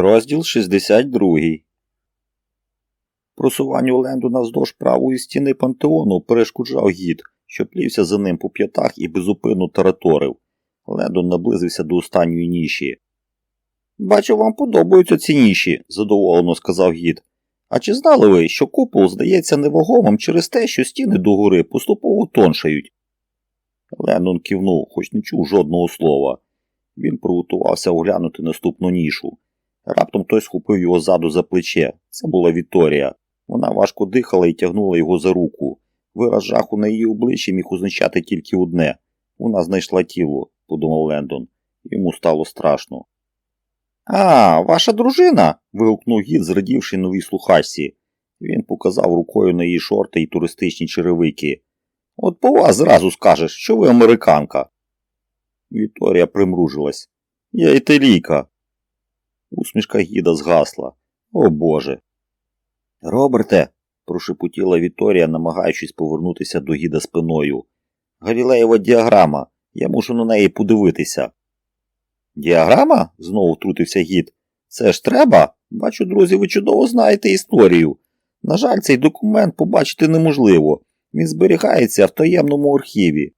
Розділ 62. Просуванню Лендона вздовж правої стіни пантеону перешкоджав гід, що плівся за ним по п'ятах і безупинно тараторив. Лендон наблизився до останньої ніші. Бачу, вам подобаються ці ніші, задоволено сказав гід. А чи знали ви, що купол здається невагомим через те, що стіни догори поступово тоншають? Лендон кивнув, хоч не чув жодного слова. Він приготувався оглянути наступну нішу. Раптом хтось схопив його ззаду за плече. Це була Вікторія. Вона важко дихала і тягнула його за руку. Вираз жаху на її обличчі міг означати тільки одне вона знайшла тіло, подумав Лендон. Йому стало страшно. А, ваша дружина. вигукнув гід, зрадівши новій слухачці. Він показав рукою на її шорти і туристичні черевики. От по вас зразу скажеш, що ви американка. Вікторія примружилась. Я італійка. Усмішка гіда згасла. О Боже. Роберте, прошепотіла Вікторія, намагаючись повернутися до гіда спиною. Галілеєва діаграма. Я мушу на неї подивитися. Діаграма? знову втрутився гід. Це ж треба? Бачу, друзі, ви чудово знаєте історію. На жаль, цей документ побачити неможливо. Він зберігається в таємному архіві.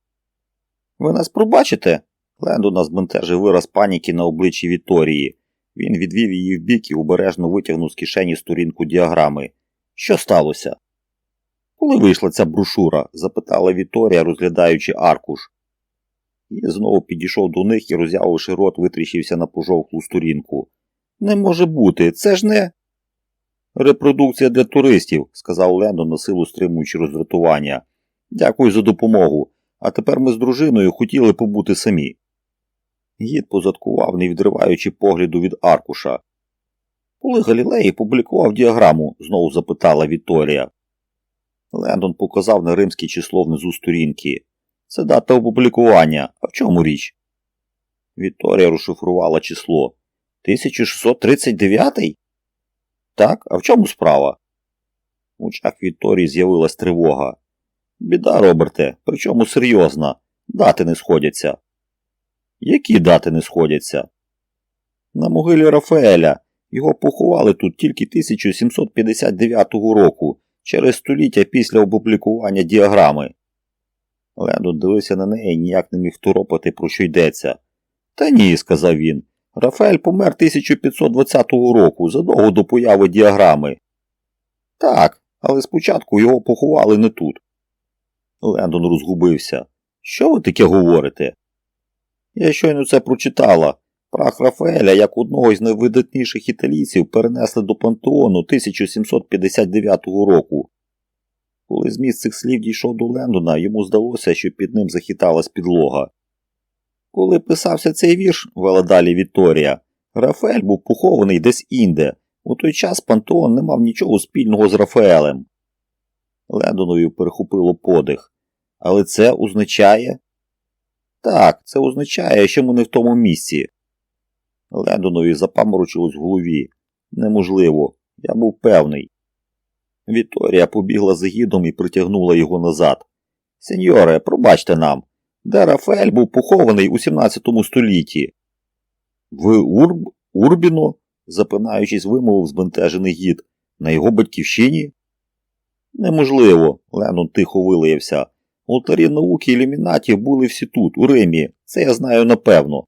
Ви нас пробачите? Лендона збентежив вираз паніки на обличчі Вікторії. Він відвів її вбік і обережно витягнув з кишені сторінку діаграми. Що сталося? Коли вийшла ця брошура? запитала Вікторія, розглядаючи аркуш. І знову підійшов до них і, роззявивши рот, витріщився на пожовклу сторінку. Не може бути, це ж не. Репродукція для туристів, сказав Лендон, на силу стримуючи роздратування. Дякую за допомогу. А тепер ми з дружиною хотіли побути самі. Гід позадкував, не відриваючи погляду від аркуша. Коли Галілей публікував діаграму? знову запитала Вікторія. Лендон показав на римське число внизу сторінки. Це дата опублікування. А в чому річ? Вікторія розшифрувала число. 1639? Так, а в чому справа? У очах Вікторії з'явилась тривога. Біда, Роберте, причому серйозна. Дати не сходяться. Які дати не сходяться? На могилі Рафаеля. Його поховали тут тільки 1759 року, через століття після опублікування діаграми. Лендон дивився на неї ніяк не міг второпати, про що йдеться. Та ні, сказав він. Рафаель помер 1520 року, задовго до появи діаграми. Так, але спочатку його поховали не тут. Лендон розгубився. Що ви таке говорите? Я щойно це прочитала. Прах Рафаеля, як одного із найвидатніших італійців, перенесли до пантеону 1759 року. Коли зміст цих слів дійшов до Лендона, йому здалося, що під ним захиталась підлога. Коли писався цей вірш, вела далі Вікторія, Рафаель був похований десь інде. У той час пантеон не мав нічого спільного з Рафаелем. Лендонові перехопило подих. Але це означає. Так, це означає, що ми не в тому місці. Лендонові запаморочилось в голові. Неможливо, я був певний. Вікторія побігла за гідом і притягнула його назад. Сеньоре, пробачте нам, де Рафаель був похований у 17 столітті. В Урб... Урбіно, запинаючись, вимовив збентежений гід. На його батьківщині? Неможливо, Леннон тихо вилаявся. Алтарі науки ілюмінатів були всі тут, у Римі. Це я знаю напевно.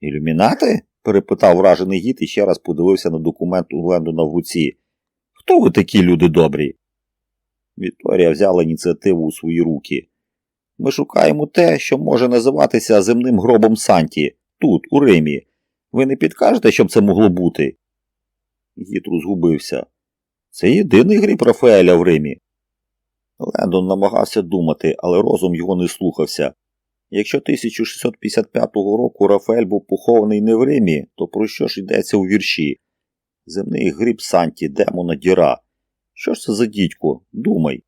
Ілюмінати? перепитав вражений гід і ще раз подивився на документ у Лендона в руці. Хто ви такі люди добрі? Вікторія взяла ініціативу у свої руки. Ми шукаємо те, що може називатися земним гробом Санті, тут, у Римі. Ви не підкажете, щоб це могло бути? Гід розгубився. Це єдиний гріб Рафаеля в Римі. Лендон намагався думати, але розум його не слухався. Якщо 1655 року Рафаель був похований не в Римі, то про що ж йдеться у вірші? Земний гріб Санті, демона діра. Що ж це за дідько? Думай.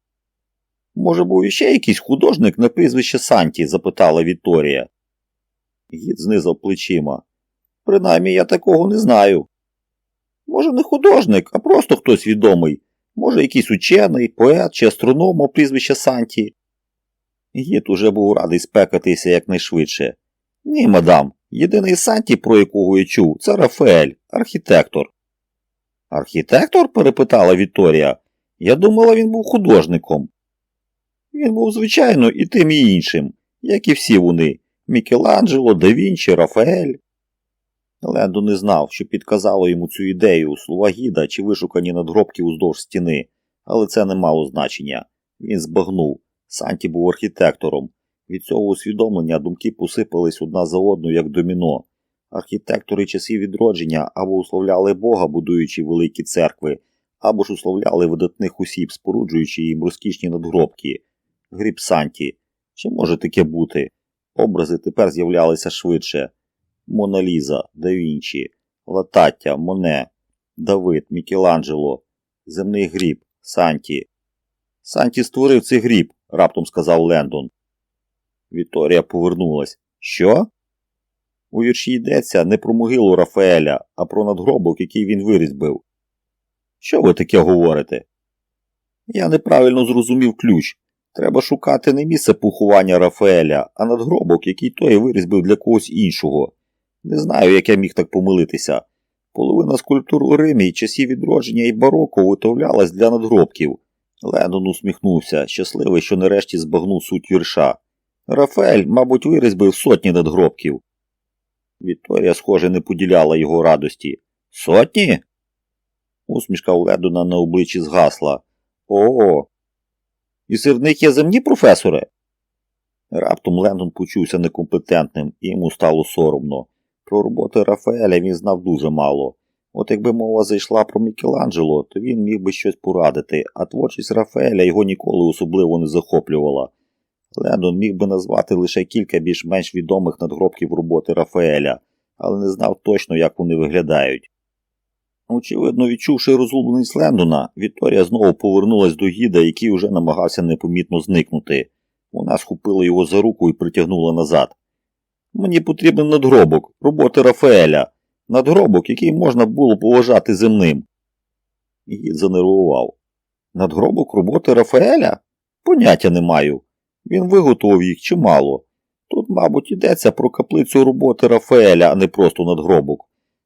Може, був іще якийсь художник на прізвище Санті? запитала Вікторія. Гід знизав плечима. Принаймні я такого не знаю. Може, не художник, а просто хтось відомий. Може, якийсь учений, поет чи астроном у прізвище Санті. Гід уже був радий спекатися якнайшвидше. Ні, мадам, Єдиний Санті, про якого я чув, це Рафаель, архітектор. Архітектор? перепитала Вікторія. Я думала, він був художником. Він був, звичайно, і тим і іншим, як і всі вони Мікеланджело, да Вінчі, Рафаель. Лендо не знав, що підказало йому цю ідею, слова гіда чи вишукані надгробки уздовж стіни, але це не мало значення. Він збагнув. Санті був архітектором. Від цього усвідомлення думки посипались одна за одну, як доміно. Архітектори часів відродження або условляли Бога, будуючи великі церкви, або ж условляли видатних осіб, споруджуючи їм розкішні надгробки. Гріб Санті. Чи може таке бути? Образи тепер з'являлися швидше. Моналіза, да Вінчі, Латаття, Моне, Давид, Мікеланджело, Земний гріб, Санті. Санті створив цей гріб, раптом сказав Лендон. Вікторія повернулась. Що? У вірші йдеться не про могилу Рафаеля, а про надгробок, який він вирізбив. Що ви таке говорите? Я неправильно зрозумів ключ. Треба шукати не місце поховання Рафаеля, а надгробок, який той вирізбив для когось іншого. Не знаю, як я міг так помилитися. Половина скульптур у Римі часів відродження і бароко виготовлялась для надгробків. Леннон усміхнувся, щасливий, що нарешті збагнув суть вірша. Рафаель, мабуть, вирізбив сотні надгробків. Вікторія, схоже, не поділяла його радості. Сотні? Усмішка у Ледона на обличчі згасла. О. І серед них є земні професори? Раптом Лендон почувся некомпетентним, і йому стало соромно. Про роботи Рафаеля він знав дуже мало. От якби мова зайшла про Мікеланджело, то він міг би щось порадити, а творчість Рафаеля його ніколи особливо не захоплювала. Лендон міг би назвати лише кілька більш-менш відомих надгробків роботи Рафаеля, але не знав точно, як вони виглядають. Очевидно, відчувши розгубленість Лендона, Вікторія знову повернулась до гіда, який уже намагався непомітно зникнути. Вона схопила його за руку і притягнула назад. Мені потрібен надгробок, роботи Рафаеля, надгробок, який можна було поважати земним. Гід занервував. Надгробок роботи Рафаеля? Поняття не маю. Він виготовив їх чимало. Тут, мабуть, йдеться про каплицю роботи Рафаеля, а не просто надгробок.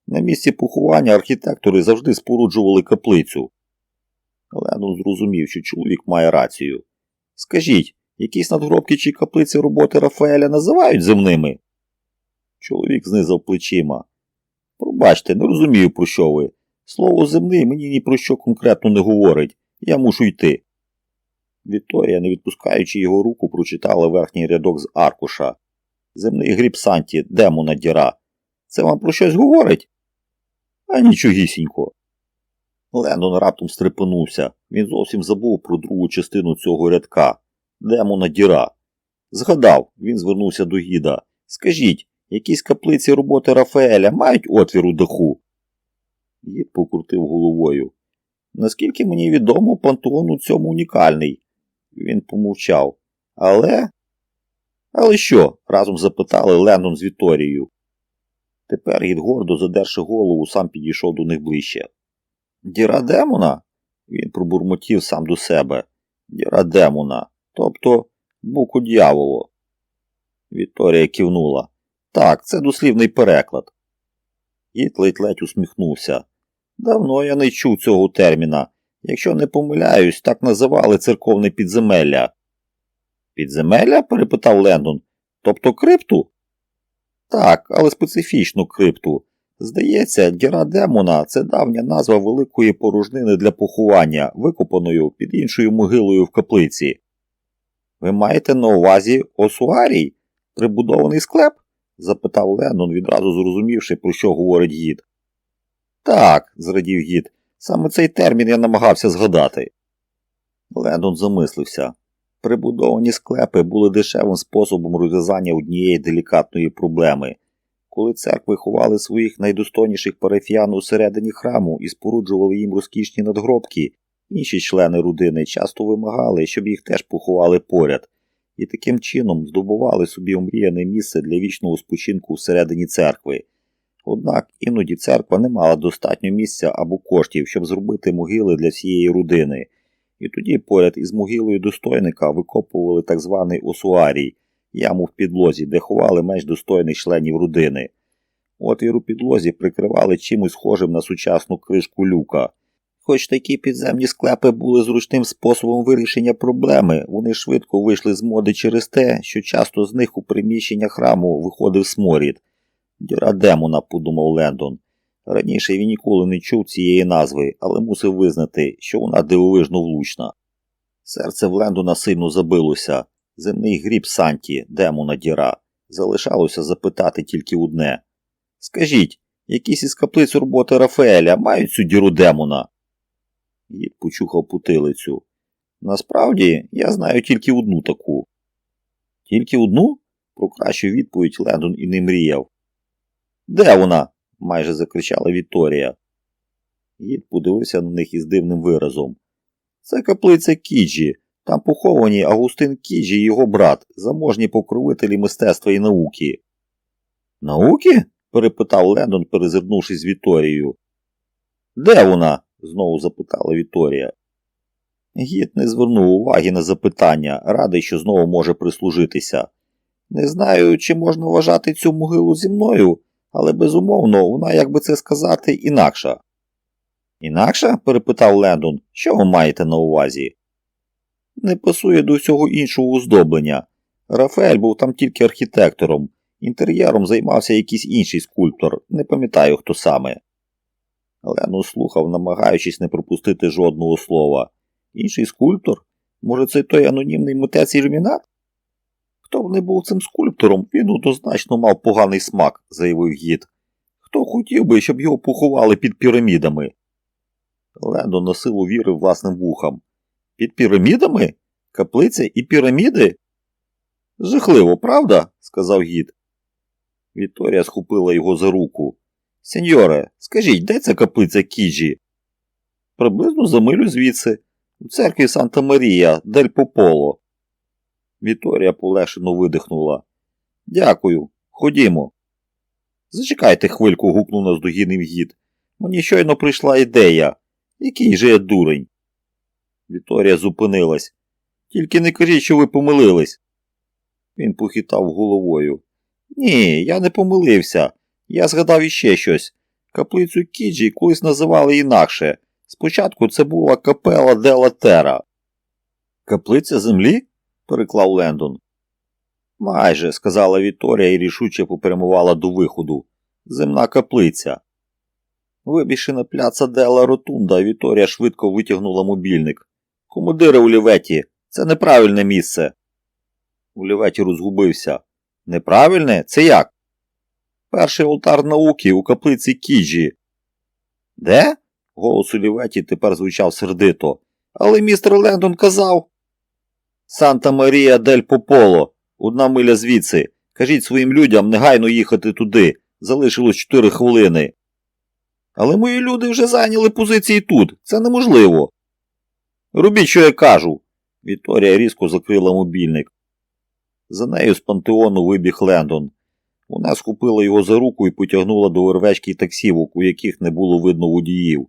На місці поховання архітектори завжди споруджували каплицю. Ленон зрозумів, що чоловік має рацію. Скажіть, якісь надгробки чи каплиці роботи Рафаеля називають земними? Чоловік знизав плечима. Пробачте, не розумію, про що ви. Слово земний мені ні про що конкретно не говорить. Я мушу йти. Вікторія, не відпускаючи його руку, прочитала верхній рядок з аркуша. Земний гріб Санті, демона діра. Це вам про щось говорить? А нічогісінько. Лендон раптом стрепенувся. Він зовсім забув про другу частину цього рядка. Демона діра. Згадав, він звернувся до гіда. Скажіть, якісь каплиці роботи Рафаеля мають отвір у даху? Гід покрутив головою. Наскільки мені відомо, пантеон у цьому унікальний. Він помовчав. Але. Але що? разом запитали Лендон з Віторією. Тепер гід гордо задерши голову, сам підійшов до них ближче. Діра демона? Він пробурмотів сам до себе. Діра демона. Тобто буку дьяволу. Вікторія кивнула. Так, це дослівний переклад. Гід ледь-ледь усміхнувся. Давно я не чув цього терміна. Якщо не помиляюсь, так називали церковне підземелля. Підземелля? перепитав Лендон. Тобто крипту? Так, але специфічну крипту. Здається, діра демона це давня назва великої порожнини для поховання, викопаною під іншою могилою в каплиці. Ви маєте на увазі осуарій? Прибудований склеп? Запитав Леннон, відразу зрозумівши, про що говорить гід. Так, зрадів гід, саме цей термін я намагався згадати. Леннон замислився. Прибудовані склепи були дешевим способом розв'язання однієї делікатної проблеми. Коли церкви ховали своїх найдостойніших парафіян у середині храму і споруджували їм розкішні надгробки, інші члени родини часто вимагали, щоб їх теж поховали поряд, і таким чином здобували собі омріяне місце для вічного спочинку всередині церкви. Однак іноді церква не мала достатньо місця або коштів, щоб зробити могили для всієї родини. І тоді поряд із могилою достойника викопували так званий осуарій, яму в підлозі, де ховали менш достойних членів родини. Отвір у підлозі прикривали чимось схожим на сучасну кришку люка. Хоч такі підземні склепи були зручним способом вирішення проблеми, вони швидко вийшли з моди через те, що часто з них у приміщення храму виходив сморід. Діра демона, подумав Лендон. Раніше він ніколи не чув цієї назви, але мусив визнати, що вона дивовижно влучна. Серце в Лендона сильно забилося. Земний гріб Санті, демона діра. Залишалося запитати тільки одне. Скажіть, якісь із каплиць роботи Рафаеля мають цю діру демона? Гід почухав путилицю. Насправді, я знаю тільки одну таку. Тільки одну? Про кращу відповідь Лендон і не мріяв. Де вона? майже закричала Вікторія. Гід подивився на них із дивним виразом. Це каплиця Кіджі. Там поховані Агустин Кіджі і його брат, заможні покровителі мистецтва і науки. Науки? перепитав Лендон, перезирнувшись з Віторією. Де вона? Знову запитала Віторія. Гід не звернув уваги на запитання, радий, що знову може прислужитися. Не знаю, чи можна вважати цю могилу зі мною, але безумовно, вона, як би це сказати, інакша. Інакша? перепитав Лендон. Що ви маєте на увазі? Не пасує до всього іншого оздоблення. Рафаель був там тільки архітектором, інтер'єром займався якийсь інший скульптор, не пам'ятаю хто саме. Лену слухав, намагаючись не пропустити жодного слова. Інший скульптор? Може, це той анонімний митець ілюмінат? Хто б не був цим скульптором, він однозначно мав поганий смак, заявив гід. Хто хотів би, щоб його поховали під пірамідами? Лендо на силу вірив власним вухам. Під пірамідами? Каплиця і піраміди? Жахливо, правда? сказав гід. Вікторія схопила його за руку. Сеньоре, скажіть, де ця каплиця Кіджі? Приблизно за милю звідси, у церкві Санта Марія, Дель Пополо. Вікторія полегшено видихнула. Дякую, ходімо. Зачекайте хвильку, гукнув наздогінний гід. Мені щойно прийшла ідея. Який же я дурень? Вікторія зупинилась. Тільки не кажіть, що ви помилились. Він похитав головою. Ні, я не помилився. Я згадав іще щось. Каплицю Кіджі колись називали інакше. Спочатку це була капела Дела Тера. Каплиця землі? переклав Лендон. Майже, сказала Вікторія і рішуче попрямувала до виходу. Земна каплиця. Вибігши на пляца Дела Ротунда, Вікторія швидко витягнула мобільник. Командире у ліветі, це неправильне місце. У ліветі розгубився. Неправильне? Це як? Перший алтар науки у каплиці Кіджі. Де? Голос у ліветі тепер звучав сердито. Але містер Лендон казав. Санта Марія дель Пополо, одна миля звідси. Кажіть своїм людям негайно їхати туди. Залишилось чотири хвилини. Але мої люди вже зайняли позиції тут. Це неможливо. Робіть, що я кажу. Вікторія різко закрила мобільник. За нею з пантеону вибіг Лендон. Вона схопила його за руку і потягнула до вервечки таксівок, у яких не було видно водіїв.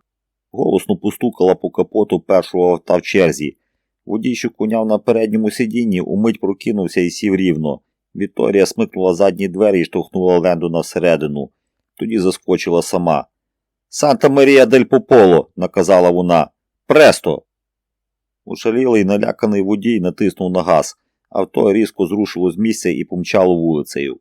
Голосно постукала по капоту першого авто в черзі. Водій, що куняв на передньому сидінні, умить прокинувся і сів рівно. Вікторія смикнула задні двері і штовхнула Лендона всередину. Тоді заскочила сама. Санта Марія дель Пополо, наказала вона. Престо. Ушалілий наляканий водій натиснув на газ. Авто різко зрушило з місця і помчало вулицею.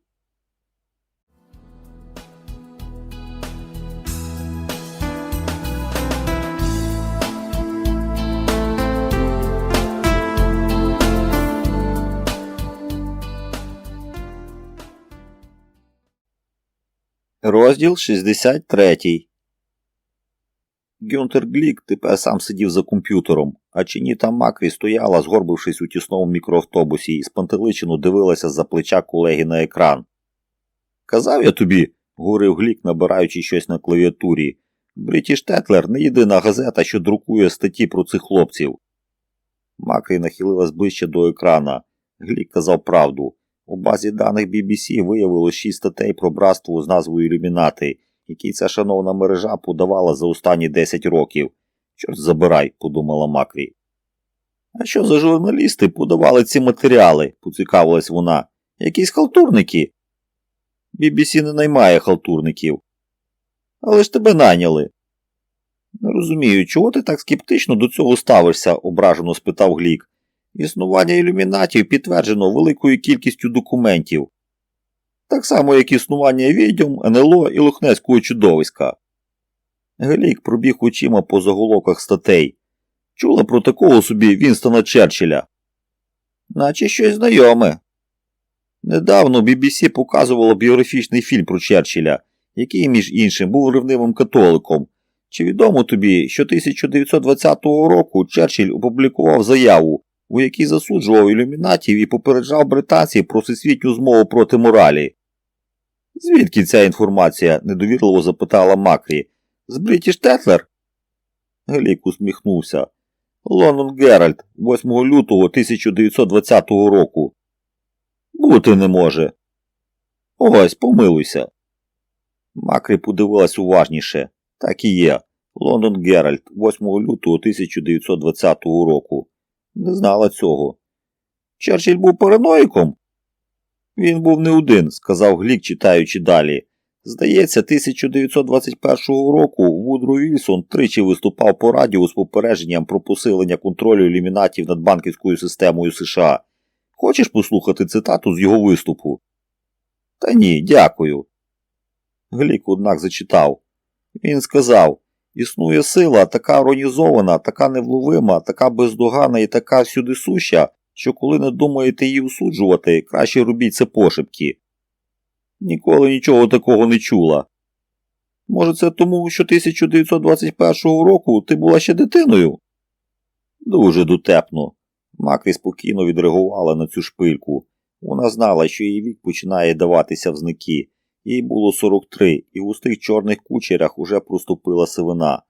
Розділ 63 Гюнтер Глік тепер сам сидів за комп'ютером, а Чініта Макрі стояла, згорбившись у тісному мікроавтобусі і спантеличено дивилася за плеча колеги на екран. Казав я тобі, говорив Глік, набираючи щось на клавіатурі. Бритіш Тетлер не єдина газета, що друкує статті про цих хлопців. Макрі нахилилась ближче до екрана. Глік казав правду. У базі даних BBC виявилось шість статей про братство з назвою Ілюмінати, які ця шановна мережа подавала за останні 10 років. Чорт забирай, подумала Макрі. А що за журналісти подавали ці матеріали? поцікавилась вона. Якісь халтурники? BBC не наймає халтурників. Але ж тебе найняли. Не розумію, чого ти так скептично до цього ставишся, ображено спитав Глік. Існування ілюмінатів підтверджено великою кількістю документів. Так само, як існування відьом, НЛО і Лохнецького чудовиська. Глік пробіг очима по заголовках статей. Чула про такого собі Вінстона Черчилля. Наче щось знайоме. Недавно BBC показувало біографічний фільм про Черчилля, який, між іншим, був ревнивим католиком. Чи відомо тобі, що 1920 року Черчилль опублікував заяву, у якій засуджував ілюмінатів і попереджав британців про всесвітню змову проти моралі? Звідки ця інформація? недовірливо запитала Макрі. З Брітіш Тетлер? Глік усміхнувся. Лондон Геральт, 8 лютого 1920 року. Бути не може. Ось, помилуйся. Макрі подивилась уважніше. Так і є. Лондон Геральт, 8 лютого 1920 року. Не знала цього. Черчилль був параноїком? Він був не один, сказав Глік, читаючи далі. Здається, 1921 року Вудро Вільсон тричі виступав по радіо з попередженням про посилення контролю ілюмінатів над банківською системою США. Хочеш послухати цитату з його виступу? Та ні, дякую. Глік, однак, зачитав. Він сказав існує сила, така організована, така невловима, така бездоганна і така всюди суща, що коли не думаєте її усуджувати, краще робіть це пошепки. Ніколи нічого такого не чула. Може, це тому, що 1921 року ти була ще дитиною? Дуже дотепно. Макрі спокійно відреагувала на цю шпильку. Вона знала, що її вік починає даватися в знаки. Їй було 43, і в густих чорних кучерях уже проступила сивина.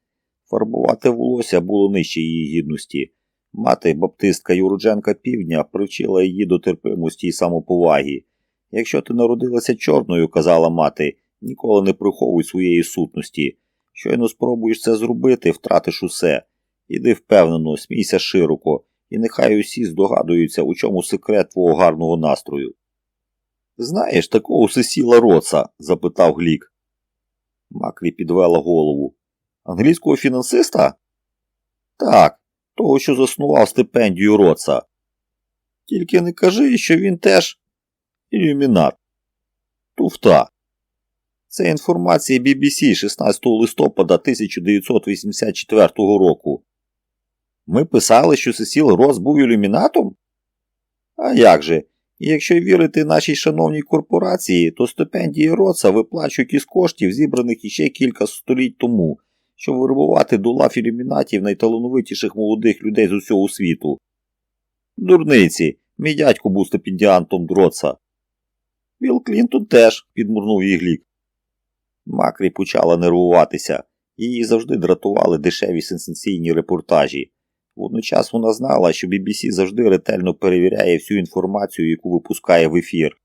Фарбувати волосся було нижче її гідності. Мати, баптистка Юрудженка Півдня, привчила її до терпимості і самоповаги. Якщо ти народилася чорною, казала мати, ніколи не приховуй своєї сутності. Щойно спробуєш це зробити, втратиш усе. Іди впевнено, смійся широко, і нехай усі здогадуються, у чому секрет твого гарного настрою. Знаєш такого Сесіла Роца? запитав Глік. Макрі підвела голову. Англійського фінансиста? Так, того, що заснував стипендію Роца. Тільки не кажи, що він теж ілюмінат. Туфта. Це інформація BBC 16 листопада 1984 року. Ми писали, що Сесіл Рос був ілюмінатом? А як же? І якщо вірити нашій шановній корпорації, то стипендії Роца виплачують із коштів, зібраних іще кілька століть тому, щоб вирвувати до лав ілюмінатів найталановитіших молодих людей з усього світу. Дурниці, мій дядько був стипендіантом Дроца. Вілл Клінтон теж, підмурнув її глік. Макрі почала нервуватися, її завжди дратували дешеві сенсаційні репортажі. Водночас вона знала, що BBC завжди ретельно перевіряє всю інформацію, яку випускає в ефір.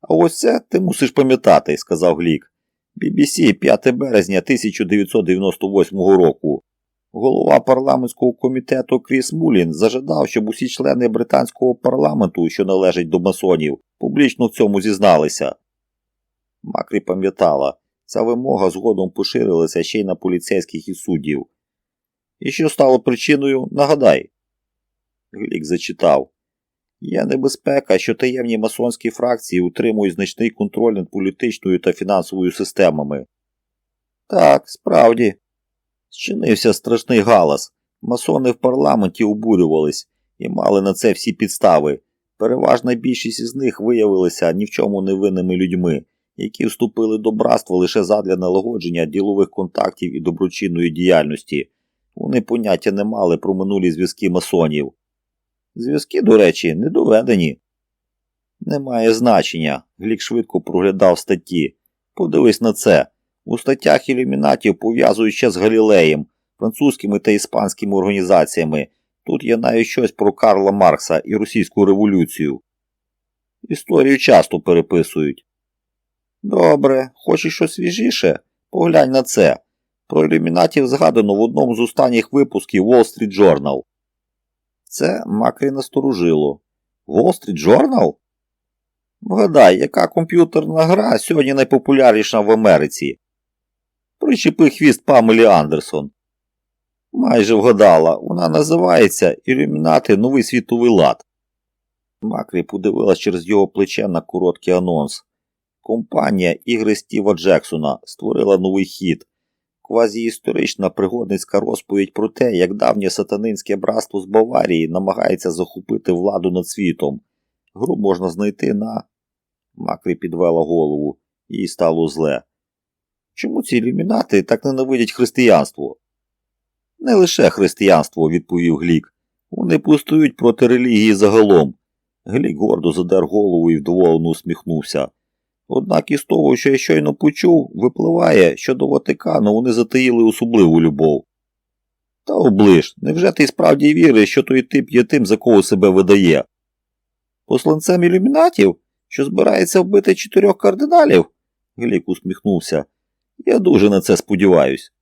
А ось це ти мусиш пам'ятати, сказав Глік. BBC 5 березня 1998 року. Голова парламентського комітету Кріс Мулін зажадав, щоб усі члени британського парламенту, що належать до масонів, публічно в цьому зізналися. Макрі пам'ятала, ця вимога згодом поширилася ще й на поліцейських і суддів. І що стало причиною, нагадай. Глік зачитав. Є небезпека, що таємні масонські фракції утримують значний контроль над політичною та фінансовою системами. Так, справді. Зчинився страшний галас. Масони в парламенті обурювались і мали на це всі підстави. Переважна більшість із них виявилися ні в чому невинними людьми, які вступили до братства лише задля налагодження ділових контактів і доброчинної діяльності. Вони поняття не мали про минулі зв'язки масонів. Зв'язки, до речі, не доведені. Немає значення. Глік швидко проглядав статті. Подивись на це. У статтях ілюмінатів пов'язують ще з Галілеєм, французькими та іспанськими організаціями. Тут є навіть щось про Карла Маркса і російську революцію. Історію часто переписують. Добре, хочеш щось свіжіше? Поглянь на це. Про ілюмінатів згадано в одному з останніх випусків Wall Street Journal. Це Макрі насторожило. Wall Street Journal? Вгадай, яка комп'ютерна гра сьогодні найпопулярніша в Америці? Причепи хвіст Памелі Андерсон. Майже вгадала, вона називається Ілюмінати Новий світовий лад. Макрі подивилась через його плече на короткий анонс. Компанія ігри Стіва Джексона створила новий хід. Квазіісторична пригодницька розповідь про те, як давнє сатанинське братство з Баварії намагається захопити владу над світом. Гру можна знайти на. Макрі підвела голову, їй стало зле. Чому ці ілюмінати так ненавидять християнство? Не лише християнство, відповів Глік. Вони пустують проти релігії загалом. Глік гордо задер голову і вдоволено усміхнувся. Однак із того, що я щойно почув, випливає, що до Ватикану вони затаїли особливу любов. Та оближ, невже ти справді віриш, що той тип є тим, за кого себе видає? Посланцем ілюмінатів, що збирається вбити чотирьох кардиналів? Глік усміхнувся. Я дуже на це сподіваюсь.